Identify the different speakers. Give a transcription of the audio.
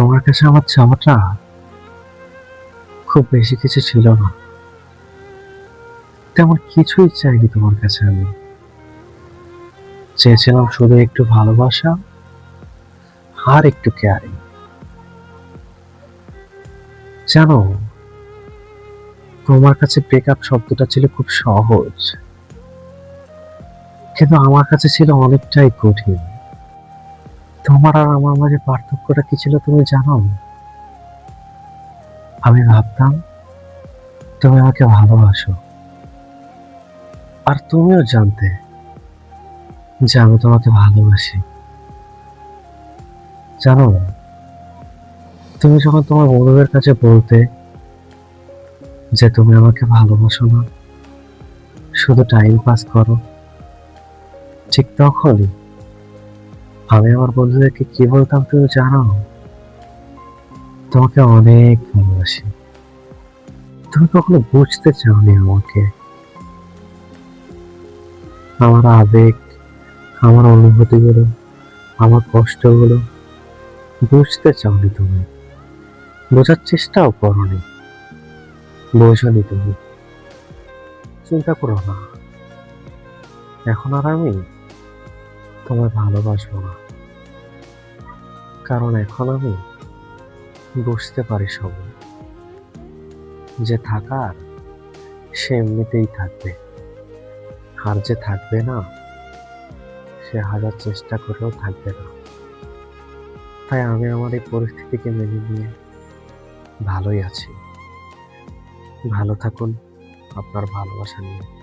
Speaker 1: তোমার কাছে আমার চাওয়াটা খুব বেশি কিছু ছিল না। তেমন কিছুই চাইনি তোমার কাছে আমি। চেয়েছিলাম শুধু একটু ভালোবাসা আর একটু কেয়ারিং জানো, তোমার কাছে ব্রেকআপ শব্দটা ছিল খুব সহজ। কিন্তু আমার কাছে ছিল অনেকটাই কঠিন। তোমার আর আমার মাঝে পার্থক্যটা কি ছিল তুমি জানো? আমি ভাবতাম, তুমি আমাকে ভালোবাসো। আর তুমিও জানতে যে আমি তোমাকে ভালোবাসি। জানো, তুমি যখন তোমার বন্ধুদের কাছে বলতে যে তুমি আমাকে ভালোবাসো না, শুধু টাইম পাস করো, ঠিক তখনই আমি আমার বন্ধুদেরকে কি বলতাম তুমি জানো? তোমাকে অনেক ভালোবাসি। তুমি কখনো বুঝতে চাওনি আমাকে। আমার আবেগ, আমার অনুভূতিগুলো, আমার কষ্টগুলো বুঝতে চাওনি তুমি। বোঝার চেষ্টাও করনি। বোঝনি তুমি। চিন্তা করো না। এখন আর আমি তোমায় ভালোবাসবো না। কারণ এখন আমি বুঝতে পারি সব। যে থাকার, সে এমনিতেই থাকবে। আর যে থাকবে না, সে হাজার চেষ্টা করেও থাকবে না। তাই আমি আমার এই পরিস্থিতিকে মেনে নিয়ে ভালোই আছি। ভালো থাকুন আপনার ভালোবাসা নিয়ে।